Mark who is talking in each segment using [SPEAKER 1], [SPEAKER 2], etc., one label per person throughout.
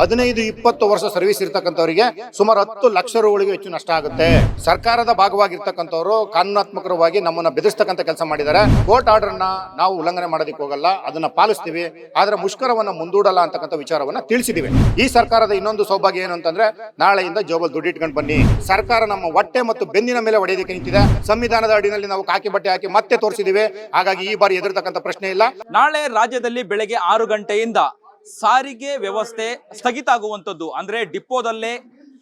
[SPEAKER 1] ಹದಿನೈದು, ಇಪ್ಪತ್ತು ವರ್ಷ ಸರ್ವಿಸ್ ಇರ್ತಕ್ಕಂಥವರಿಗೆ ಸುಮಾರು ಹತ್ತು ಲಕ್ಷ ರೂಗಳಿಗೆ ಹೆಚ್ಚು ನಷ್ಟ ಆಗುತ್ತೆ. ಸರ್ಕಾರದ ಭಾಗವಾಗಿರ್ತಕ್ಕಂಥವರು ಕಾನೂನಾತ್ಮಕವಾಗಿ ನಮ್ಮನ್ನ ಬೆದರಿಸ್ತಕ್ಕಂಥ ಕೆಲಸ ಮಾಡಿದ್ದಾರೆ. ಕೋರ್ಟ್ ಆರ್ಡರ್ನ ನಾವು ಉಲ್ಲಂಘನೆ ಮಾಡೋದಕ್ಕೆ ಹೋಗಲ್ಲ, ಅದನ್ನ ಪಾಲಿಸ್ತೀವಿ. ಆದ್ರೆ ಮುಷ್ಕರವನ್ನ ಮುಂದೂಡಲ್ಲ ಅಂತಕ್ಕಂಥ ವಿಚಾರವನ್ನ ತಿಳಿಸಿದೀವಿ. ಈ ಸರ್ಕಾರದ ಇನ್ನೊಂದು ಸೌಭಾಗ್ಯ ಏನು ಅಂತಂದ್ರೆ, ನಾಳೆಯಿಂದ ಜೋಬಲ್ ದುಡ್ಡು ಇಟ್ಕೊಂಡು ಬನ್ನಿ. ಸರ್ಕಾರ ನಮ್ಮ ಹೊಟ್ಟೆ ಮತ್ತು ಬೆನ್ನಿನ ಮೇಲೆ ಹೊಡೆಯೋದಕ್ಕೆ ನಿಂತಿದೆ. ಸಂವಿಧಾನದ ಅಡಿನಲ್ಲಿ ನಾವು ಕಾಕಿ ಬಟ್ಟೆ ಹಾಕಿ ಮತ್ತೆ ತೋರಿಸಿದೀವಿ. ಹಾಗಾಗಿ ಈ ಬಾರಿ ಎದುರ್ತಕ್ಕಂಥ ಪ್ರಶ್ನೆ ಇಲ್ಲ.
[SPEAKER 2] ನಾಳೆ ರಾಜ್ಯದಲ್ಲಿ ಬೆಳಗ್ಗೆ ಆರು ಗಂಟೆಯಿಂದ ಸಾರಿಗೆ ವ್ಯವಸ್ಥೆ ಸ್ಥಗಿತ ಆಗುವಂಥದ್ದು. ಅಂದ್ರೆ ಡಿಪೋದಲ್ಲೇ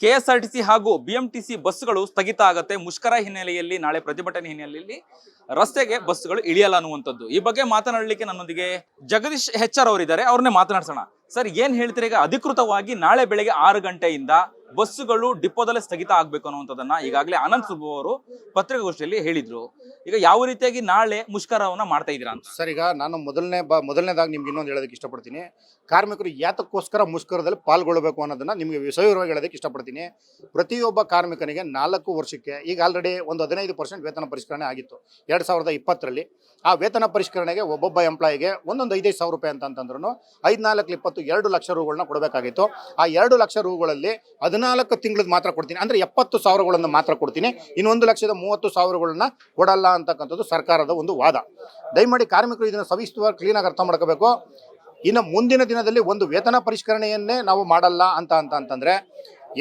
[SPEAKER 2] K S R T C ಹಾಗೂ ಬಿ ಎಂ ಟಿ ಸಿ ಬಸ್ಗಳು ಸ್ಥಗಿತ ಆಗುತ್ತೆ. ಮುಷ್ಕರ ಹಿನ್ನೆಲೆಯಲ್ಲಿ, ನಾಳೆ ಪ್ರತಿಭಟನೆ ಹಿನ್ನೆಲೆಯಲ್ಲಿ ರಸ್ತೆಗೆ ಬಸ್ಗಳು ಇಳಿಯಲ್ಲ ಅನ್ನುವಂಥದ್ದು. ಈ ಬಗ್ಗೆ ಮಾತನಾಡಲಿಕ್ಕೆ ನನ್ನೊಂದಿಗೆ ಜಗದೀಶ್ ಹೆಚ್ಆರ್ ಅವರಿದ್ದಾರೆ. ಅವ್ರನ್ನೇ ಮಾತನಾಡ್ಸೋಣ. ಸರ್, ಏನ್ ಹೇಳ್ತೀರಿ ಈಗ? ಅಧಿಕೃತವಾಗಿ ನಾಳೆ ಬೆಳಗ್ಗೆ ಆರು ಗಂಟೆಯಿಂದ ಬಸ್ಸುಗಳು ಡಿಪೋದಲ್ಲೇ ಸ್ಥಗಿತ ಆಗ್ಬೇಕು ಅನ್ನುವಂಥದ್ದನ್ನ ಈಗಾಗಲೇ ಅನಂತ್ ಸುಬ್ಬು ಅವರು ಪತ್ರಿಕಾಗೋಷ್ಠಿಯಲ್ಲಿ ಹೇಳಿದ್ರು. ಈಗ ಯಾವ ರೀತಿಯಾಗಿ ನಾಳೆ ಮುಷ್ಕರವನ್ನ ಮಾಡ್ತಾ ಇದ್ದೀರಾ ಅಂತ?
[SPEAKER 1] ಸರ್, ಈಗ ನಾನು ಮೊದಲನೇ ಬ, ಮೊದಲನೇದಾಗಿ ನಿಮ್ಗೆ ಇನ್ನೊಂದು ಹೇಳೋದಕ್ಕೆ ಇಷ್ಟಪಡ್ತೀನಿ. ಕಾರ್ಮಿಕರು ಯಾತಕ್ಕೋಸ್ಕರ ಮುಷ್ಕರದಲ್ಲಿ ಪಾಲ್ಗೊಳ್ಳಬೇಕು ಅನ್ನೋದನ್ನು ನಿಮಗೆ ವಿಷಯವಾಗಿ ಹೇಳೋದಕ್ಕೆ ಇಷ್ಟಪಡ್ತೀನಿ. ಪ್ರತಿಯೊಬ್ಬ ಕಾರ್ಮಿಕನಿಗೆ ನಾಲ್ಕು ವರ್ಷಕ್ಕೆ ಈಗ ಆಲ್ರೆಡಿ ಒಂದು ಹದಿನೈದು ಪರ್ಸೆಂಟ್ ವೇತನ ಪರಿಷ್ಕರಣೆ ಆಗಿತ್ತು. ಎರಡು ಸಾವಿರದ ಇಪ್ಪತ್ತರಲ್ಲಿ. ಆ ವೇತನ ಪರಿಷ್ಕರಣೆಗೆ ಒಬ್ಬೊಬ್ಬ ಎಂಪ್ಲಾಯಿಗೆ ಒಂದೊಂದು ಐದೈದು ಸಾವಿರ ರೂಪಾಯಿ ಅಂತ ಅಂತಂದ್ರೂ ಐದು ನಾಲ್ಕು ಇಪ್ಪತ್ತು ಎರಡು ಲಕ್ಷ ರೂಗಳನ್ನ ಕೊಡಬೇಕಾಗಿತ್ತು. ಆ ಎರಡು ಲಕ್ಷ ರೂಗಳಲ್ಲಿ ಹದಿನಾಲ್ಕು ತಿಂಗಳದ್ದು ಮಾತ್ರ ಕೊಡ್ತೀನಿ. ಅಂದರೆ ಎಪ್ಪತ್ತು ಸಾವಿರಗಳನ್ನು ಮಾತ್ರ ಕೊಡ್ತೀನಿ. ಇನ್ನೊಂದು ಲಕ್ಷದ ಮೂವತ್ತು ಸಾವಿರಗಳನ್ನ ಕೊಡಲ್ಲ ಅಂತಕ್ಕಂಥದ್ದು ಸರ್ಕಾರದ ಒಂದು ವಾದ. ದಯಮಾಡಿ ಕಾರ್ಮಿಕರು ಇದನ್ನು ಸವಿಸ್ತವಾಗಿ ಕ್ಲೀನಾಗಿ ಅರ್ಥ ಮಾಡ್ಕೋಬೇಕು. ಇನ್ನು ಮುಂದಿನ ದಿನದಲ್ಲಿ ಒಂದು ವೇತನ ಪರಿಷ್ಕರಣೆಯನ್ನೇ ನಾವು ಮಾಡಲ್ಲ ಅಂತ ಅಂತ, ಅಂತಂದರೆ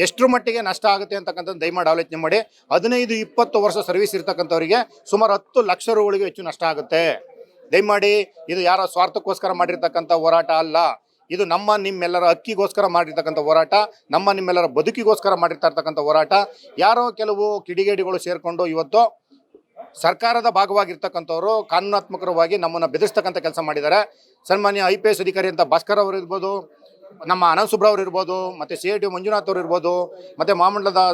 [SPEAKER 1] ಎಷ್ಟರ ಮಟ್ಟಿಗೆ ನಷ್ಟ ಆಗುತ್ತೆ ಅಂತಕ್ಕಂಥದ್ದು ದಯಮಾಡಿ ಆಲೋಚನೆ ಮಾಡಿ. ಹದಿನೈದು, ಇಪ್ಪತ್ತು ವರ್ಷ ಸರ್ವಿಸ್ ಇರ್ತಕ್ಕಂಥವರಿಗೆ ಸುಮಾರು ಹತ್ತು ಲಕ್ಷ ರೂಗಳಿಗೆ ಹೆಚ್ಚು ನಷ್ಟ ಆಗುತ್ತೆ. ದಯಮಾಡಿ ಇದು ಯಾರೋ ಸ್ವಾರ್ಥಕ್ಕೋಸ್ಕರ ಮಾಡಿರ್ತಕ್ಕಂಥ ಹೋರಾಟ ಅಲ್ಲ. ಇದು ನಮ್ಮ ನಿಮ್ಮೆಲ್ಲರ ಅಕ್ಕಿಗೋಸ್ಕರ ಮಾಡಿರ್ತಕ್ಕಂಥ ಹೋರಾಟ, ನಮ್ಮ ನಿಮ್ಮೆಲ್ಲರ ಬದುಕಿಗೋಸ್ಕರ ಮಾಡಿರ್ತಾ ಇರ್ತಕ್ಕಂಥ ಹೋರಾಟ. ಯಾರೋ ಕೆಲವು ಕಿಡಿಗೇಡಿಗಳು ಸೇರಿಕೊಂಡು ಇವತ್ತು ಸರ್ಕಾರದ ಭಾಗವಾಗಿರ್ತಕ್ಕಂಥವ್ರು ಕಾನೂನಾತ್ಮಕವಾಗಿ ನಮ್ಮನ್ನು ಬೆದರಿಸ್ತಕ್ಕಂಥ ಕೆಲಸ ಮಾಡಿದ್ದಾರೆ. ಸನ್ಮಾನ್ಯ ಐ ಪಿ ಎಸ್ ಅಧಿಕಾರಿ ಅಂತ ಭಾಸ್ಕರ್ ಅವರು ಇರ್ಬೋದು, ನಮ್ಮ ಅನಂತ್ ಅವ್ರು ಇರ್ಬೋದು, ಮತ್ತು ಸಿ ಐ ಡಿ ಮಂಜುನಾಥ್ ಅವರು ಇರ್ಬೋದು, ಮತ್ತು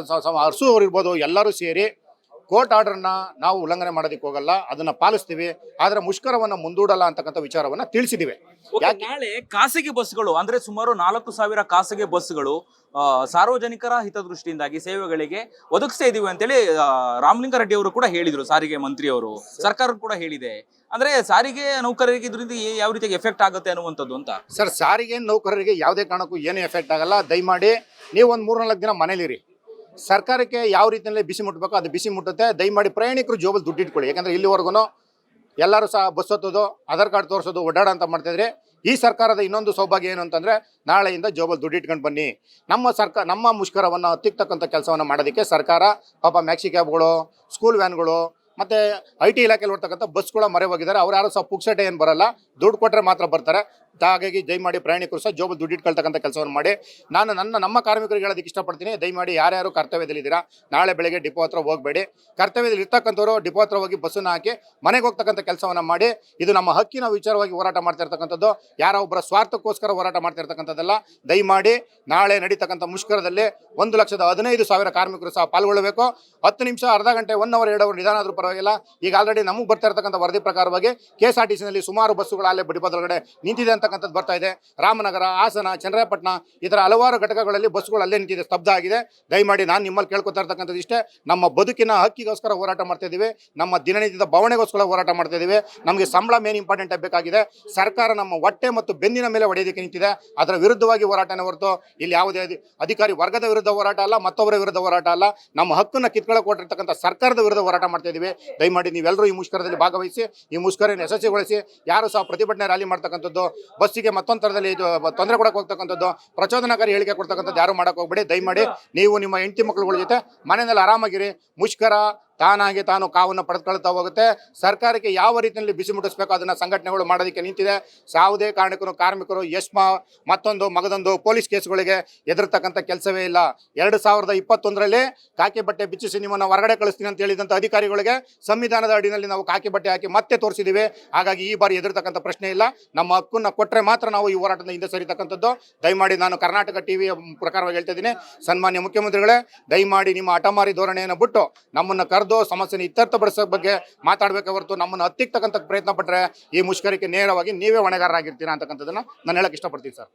[SPEAKER 1] ಸ- ಅರಸು ಅವ್ರು ಇರ್ಬೋದು, ಎಲ್ಲರೂ ಸೇರಿ ಕೋರ್ಟ್ ಆರ್ಡರ್ನ ನಾವು ಉಲ್ಲಂಘನೆ ಮಾಡೋದಕ್ಕೆ ಹೋಗಲ್ಲ ಅದನ್ನ ಪಾಲಿಸ್ತೀವಿ. ಆದ್ರೆ ಮುಷ್ಕರವನ್ನ ಮುಂದೂಡಲ್ಲ ಅಂತಕ್ಕಂಥ ವಿಚಾರವನ್ನ ತಿಳಿಸಿದ್ದೀವಿ
[SPEAKER 2] ಓಕೆ, ನಾಳೆ ಖಾಸಗಿ ಬಸ್ಗಳು ಅಂದ್ರೆ ಸುಮಾರು ನಾಲ್ಕು ಸಾವಿರ ಖಾಸಗಿ ಬಸ್ಗಳು ಸಾರ್ವಜನಿಕರ ಹಿತದೃಷ್ಟಿಯಿಂದಾಗಿ ಸೇವೆಗಳಿಗೆ ಒದಗಿಸ್ತಾ ಇದೀವಿ ಅಂತೇಳಿ ರಾಮಲಿಂಗಾರೆಡ್ಡಿ ಅವರು ಕೂಡ ಹೇಳಿದ್ರು ಸಾರಿಗೆ ಮಂತ್ರಿ ಅವರು. ಸರ್ಕಾರ ಕೂಡ ಹೇಳಿದೆ. ಅಂದ್ರೆ ಸಾರಿಗೆ ನೌಕರರಿಗೆ ಇದರಿಂದ ಯಾವ ರೀತಿಯಾಗಿ ಎಫೆಕ್ಟ್ ಆಗುತ್ತೆ ಅನ್ನುವಂಥದ್ದು ಅಂತ?
[SPEAKER 1] ಸರ್ ಸಾರಿಗೆ ನೌಕರರಿಗೆ ಯಾವುದೇ ಕಾರಣಕ್ಕೂ ಏನು ಎಫೆಕ್ಟ್ ಆಗಲ್ಲ. ದಯಮಾಡಿ ನೀವು ಒಂದು ಮೂರ್ನಾಲ್ಕು ದಿನ ಮನೇಲಿರಿ. ಸರ್ಕಾರಕ್ಕೆ ಯಾವ ರೀತಿಯಲ್ಲಿ ಬಿಸಿ ಮುಟ್ಟಬೇಕು ಅದು ಬಿಸಿ ಮುಟ್ಟುತ್ತೆ. ದಯಮಾಡಿ ಪ್ರಯಾಣಿಕರು ಜೋಬಲ್ಲಿ ದುಡ್ಡು ಇಟ್ಕೊಳ್ಳಿ. ಯಾಕಂದರೆ ಇಲ್ಲಿವರೆಗೂ ಎಲ್ಲರೂ ಸಹ ಬಸ್ ಹತ್ತೋದು, ಆಧಾರ್ ಕಾರ್ಡ್ ತೋರಿಸೋದು, ಓಡಾಡ ಅಂತ ಮಾಡ್ತಿದ್ರೆ ಈ ಸರ್ಕಾರದ ಇನ್ನೊಂದು ಸೌಭಾಗ್ಯ ಏನು ಅಂತಂದರೆ ನಾಳೆಯಿಂದ ಜೋಬಲ್ಲಿ ದುಡ್ಡು ಇಟ್ಕೊಂಡು ಬನ್ನಿ. ನಮ್ಮ ಸರ್ಕಾರ ನಮ್ಮ ಮುಷ್ಕರವನ್ನು ಹತ್ತಿಕ್ತಕ್ಕಂಥ ಕೆಲಸವನ್ನು ಮಾಡೋದಕ್ಕೆ ಸರ್ಕಾರ ಪಾಪ ಮ್ಯಾಕ್ಸಿ ಕ್ಯಾಬ್ಗಳು, ಸ್ಕೂಲ್ ವ್ಯಾನ್ಗಳು, ಮತ್ತು ಐ ಟಿ ಇಲಾಖೆಯಲ್ಲಿ ಓಡ್ತಕ್ಕಂಥ ಬಸ್ಗಳ ಮರೆ ಹೋಗಿದ್ದಾರೆ ಅವ್ರು ಯಾರು ಸಹ ಪುಕ್ಸಟೆ ಏನು ಬರಲ್ಲ. ದುಡ್ಡು ಕೊಟ್ಟರೆ ಮಾತ್ರ ಬರ್ತಾರೆ. ಹಾಗಾಗಿ ದಯಮಾಡಿ ಪ್ರಯಾಣಿಕರು ಸಹ ಜೋಬಲ್ಲಿ ದುಡ್ಡು ಇಟ್ಕೊಳ್ತಕ್ಕಂಥ ಕೆಲಸವನ್ನು ಮಾಡಿ. ನಾನು ನನ್ನ, ನಮ್ಮ ಕಾರ್ಮಿಕರಿಗೆ ಹೇಳೋದಕ್ಕೆ ಇಷ್ಟಪಡ್ತೀನಿ. ದಯಮಾಡಿ ಯಾರ್ಯಾರು ಕರ್ತವ್ಯದಲ್ಲಿದ್ದೀರಾ, ನಾಳೆ ಬೆಳಗ್ಗೆ ಡಿಪೋ ಹತ್ರ ಹೋಗಬೇಡಿ. ಕರ್ತವ್ಯದಲ್ಲಿ ಇರ್ತಕ್ಕಂಥವ್ರು ಡಿಪೋ ಹತ್ರ ಹೋಗಿ ಬಸ್ಸನ್ನು ಹಾಕಿ ಮನೆಗೆ ಹೋಗ್ತಕ್ಕಂಥ ಕೆಲಸವನ್ನು ಮಾಡಿ. ಇದು ನಮ್ಮ ಹಕ್ಕಿನ ವಿಚಾರವಾಗಿ ಹೋರಾಟ ಮಾಡ್ತಾ ಇರ್ತಕ್ಕಂಥದ್ದು. ಯಾರೋ ಒಬ್ಬರ ಸ್ವಾರ್ಥಕ್ಕೋಸ್ಕರ ಹೋರಾಟ ಮಾಡ್ತಾ ಇರ್ತಕ್ಕಂಥದ್ದಲ್ಲ. ದಯಮಾಡಿ ನಾಳೆ ನಡೀತಕ್ಕಂಥ ಮುಷ್ಕರದಲ್ಲಿ ಒಂದು ಲಕ್ಷದ ಹದಿನೈದು ಸಾವಿರ ಕಾರ್ಮಿಕರು ಸಹ ಪಾಲ್ಗೊಳ್ಳಬೇಕು. ಹತ್ತು ನಿಮಿಷ, ಅರ್ಧ ಗಂಟೆ ಒನ್ ಅವರ್ ಎರಡು ಅವರ್ ನಿಧಾನ ಆದರೂ ಪರವಾಗಿಲ್ಲ. ಈಗ ಆಲ್ರೆಡಿ ನಮಗೆ ಬರ್ತಾ ಇರ್ತಕ್ಕಂಥ ವರದಿ ಪ್ರಕಾರವಾಗಿ ಕೆ ಟಿ ಸಿನಲ್ಲಿ ಸುಮಾರು ಬಸ್ಸುಗಳು ಅಲ್ಲೇ ಬಡಿಪದೊಳಗಡೆ ನಿಂತಿದೆ ಅಂತಕ್ಕಂಥದ್ದು ಬರ್ತಾ ಇದೆ. ರಾಮನಗರ, ಹಾಸನ ಚನ್ನರಾಯಪಟ್ಟಣ ಇತರ ಹಲವಾರು ಘಟಕಗಳಲ್ಲಿ ಬಸ್ಗಳು ಅಲ್ಲೇ ನಿಂತಿದೆ, ಸ್ತಬ್ಧ ಆಗಿದೆ. ದಯಮಾಡಿ ನಾನು ನಿಮ್ಮಲ್ಲಿ ಕೇಳ್ಕೊತಾ ಇರ್ತಕ್ಕಂಥದ್ದು ಇಷ್ಟೇ. ನಮ್ಮ ಬದುಕಿನ ಹಕ್ಕಿಗೋಸ್ಕರ ಹೋರಾಟ ಮಾಡ್ತಾ ಇದ್ದೀವಿ ನಮ್ಮ ದಿನನಿತ್ಯದ ಭಾವನೆಗೋಸ್ಕರ ಹೋರಾಟ ಮಾಡ್ತಾ ಇದ್ದೀವಿ ನಮಗೆ ಸಂಬಳ ಮೇನ್ ಇಂಪಾರ್ಟೆಂಟ್ ಬೇಕಾಗಿದೆ. ಸರ್ಕಾರ ನಮ್ಮ ಹೊಟ್ಟೆ ಮತ್ತು ಬೆನ್ನಿನ ಮೇಲೆ ಹೊಡೆಯೋದಕ್ಕೆ ನಿಂತಿದೆ. ಅದರ ವಿರುದ್ಧವಾಗಿ ಹೋರಾಟನೇ ಹೊರತು ಇಲ್ಲಿ ಯಾವುದೇ ಅಧಿ- ಅಧಿಕಾರಿ ವರ್ಗದ ವಿರುದ್ಧ ಹೋರಾಟ ಅಲ್ಲ, ಮತ್ತೊಬ್ಬರ ವಿರುದ್ಧ ಹೋರಾಟ ಅಲ್ಲ. ನಮ್ಮ ಹಕ್ಕನ್ನು ಕಿತ್ಕೊಳ್ಳೋಕೆ ಕೊಟ್ಟಿರ್ತಕ್ಕಂಥ ಸರ್ಕಾರದ ವಿರುದ್ಧ ಹೋರಾಟ ಮಾಡ್ತಾ ಇದ್ದೀವಿ ದಯಮಾಡಿ ನೀವೆಲ್ಲರೂ ಈ ಮುಷ್ಕರದಲ್ಲಿ ಭಾಗವಹಿಸಿ, ಈ ಮುಷ್ಕರನ್ನು ಯಶಸ್ವಿಗೊಳಿಸಿ, ಯಾರು ಸಹ ಪ್ರತಿಭಟನೆ ರ್ಯಾಲಿ ಮಾಡ್ತಕ್ಕಂಥದ್ದು ಬಸ್ಸಿಗೆ ಮತ್ತೊಂದು ಥರದಲ್ಲಿ ಇದು ತೊಂದರೆ ಕೊಡಕ್ಕೆ ಹೋಗ್ತಕ್ಕಂಥದ್ದು ಪ್ರಚೋದನಕಾರಿ ಹೇಳಿಕೆ ಕೊಡ್ತಕ್ಕಂಥದ್ದು ಯಾರು ಮಾಡಕ್ಕೆ ಹೋಗ್ಬೇಡಿ. ದಯಮಾಡಿ ನೀವು ನಿಮ್ಮ ಹೆಂಡತಿ ಮಕ್ಕಳುಗಳ ಜೊತೆ ಮನೆಯಲ್ಲಿ ಆರಾಮಾಗಿರಿ. ಮುಷ್ಕರ ತಾನಾಗಿ ತಾನು ಕಾವನ್ನು ಪಡೆದುಕೊಳ್ತಾ ಹೋಗುತ್ತೆ. ಸರ್ಕಾರಕ್ಕೆ ಯಾವ ರೀತಿಯಲ್ಲಿ ಬಿಸಿ ಮುಟ್ಟಿಸ್ಬೇಕು ಅದನ್ನು ಸಂಘಟನೆಗಳು ಮಾಡೋದಕ್ಕೆ ನಿಂತಿದೆ. ಯಾವುದೇ ಕಾರಣಕ್ಕೂ ಕಾರ್ಮಿಕರು ಯಶ್ಮ ಮತ್ತೊಂದು ಮಗದೊಂದು ಪೊಲೀಸ್ ಕೇಸ್ಗಳಿಗೆ ಎದುರ್ತಕ್ಕಂಥ ಕೆಲಸವೇ ಇಲ್ಲ. ಎರಡು ಸಾವಿರದ ಇಪ್ಪತ್ತೊಂದರಲ್ಲಿ ಕಾಕಿ ಬಟ್ಟೆ ಬಿಚ್ಚಿಸಿ ನಿಮ್ಮನ್ನು ಹೊರಗಡೆ ಕಳಿಸ್ತೀನಿ ಅಂತ ಹೇಳಿದಂಥ ಅಧಿಕಾರಿಗಳಿಗೆ ಸಂವಿಧಾನದ ಅಡಿನಲ್ಲಿ ನಾವು ಕಾಕಿ ಬಟ್ಟೆ ಹಾಕಿ ಮತ್ತೆ ತೋರಿಸಿದ್ದೀವಿ. ಹಾಗಾಗಿ ಈ ಬಾರಿ ಎದುರ್ತಕ್ಕಂಥ ಪ್ರಶ್ನೆ ಇಲ್ಲ. ನಮ್ಮ ಹಕ್ಕನ್ನು ಕೊಟ್ಟರೆ ಮಾತ್ರ ನಾವು ಈ ಹೋರಾಟದ ಹಿಂದೆ ಸರಿತಕ್ಕಂಥದ್ದು. ದಯಮಾಡಿ ನಾನು ಕರ್ನಾಟಕ ಟಿವಿಯ ಪ್ರಕಾರವಾಗಿ ಹೇಳ್ತಾ ಇದ್ದೀನಿ. ಸನ್ಮಾನ್ಯ ಮುಖ್ಯಮಂತ್ರಿಗಳೇ, ದಯಮಾಡಿ ನಿಮ್ಮ ಹಠಮಾರಿ ಧೋರಣೆಯನ್ನು ಬಿಟ್ಟು ನಮ್ಮನ್ನು ಕರೆದು ಯಾರ್ದೋ ಸಮಸ್ಯೆನ ಇತ್ಯರ್ಥಪಡಿಸೋ ಬಗ್ಗೆ ಮಾತಾಡ್ಬೇಕ ಹೊರತು ನಮ್ಮನ್ನು ಹತ್ತಿಕ್ತಕ್ಕಂಥ ಪ್ರಯತ್ನ ಪಟ್ಟರೆ ಈ ಮುಷ್ಕರಕ್ಕೆ ನೇರವಾಗಿ ನೀವೇ ಹೊಣೆಗಾರರಾಗಿರ್ತೀರಾ ಅಂತಕ್ಕಂಥದ್ದನ್ನ ನಾನು ಹೇಳಕ್ ಇಷ್ಟಪಡ್ತೀನಿ ಸರ್.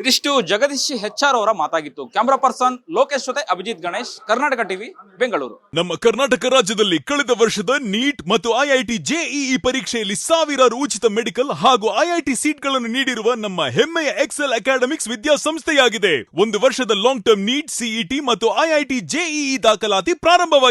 [SPEAKER 2] ಇದಿಷ್ಟು ಜಗದೀಶ್ ಹೆಚ್ಆರ್ ಅವರ ಮಾತಾಗಿತ್ತು. ಕ್ಯಾಮ್ರಾ ಪರ್ಸನ್ ಲೋಕೇಶ್ ಜೊತೆ ಅಭಿಜಿತ್ ಗಣೇಶ್ ಕರ್ನಾಟಕ ಟಿವಿ ಬೆಂಗಳೂರು.
[SPEAKER 3] ನಮ್ಮ ಕರ್ನಾಟಕ ರಾಜ್ಯದಲ್ಲಿ ಕಳೆದ ವರ್ಷದ ನೀಟ್ ಮತ್ತು ಐಐಟಿ ಜೆಇಇ ಪರೀಕ್ಷೆಯಲ್ಲಿ ಸಾವಿರಾರು ಉಚಿತ ಮೆಡಿಕಲ್ ಹಾಗೂ ಐಐಟಿ ಸೀಟ್ಗಳನ್ನು ನೀಡಿರುವ ನಮ್ಮ ಹೆಮ್ಮೆಯ ಎಕ್ಸೆಲ್ ಅಕಾಡೆಮಿಕ್ಸ್ ವಿದ್ಯಾಸಂಸ್ಥೆಯಾಗಿದೆ. ಒಂದು ವರ್ಷದ ಲಾಂಗ್ ಟರ್ಮ್ ನೀಟ್ ಸಿಇಟಿ ಮತ್ತು ಐಐಟಿ ಜೆಇಇ ದಾಖಲಾತಿ ಪ್ರಾರಂಭವಾಗಿದೆ.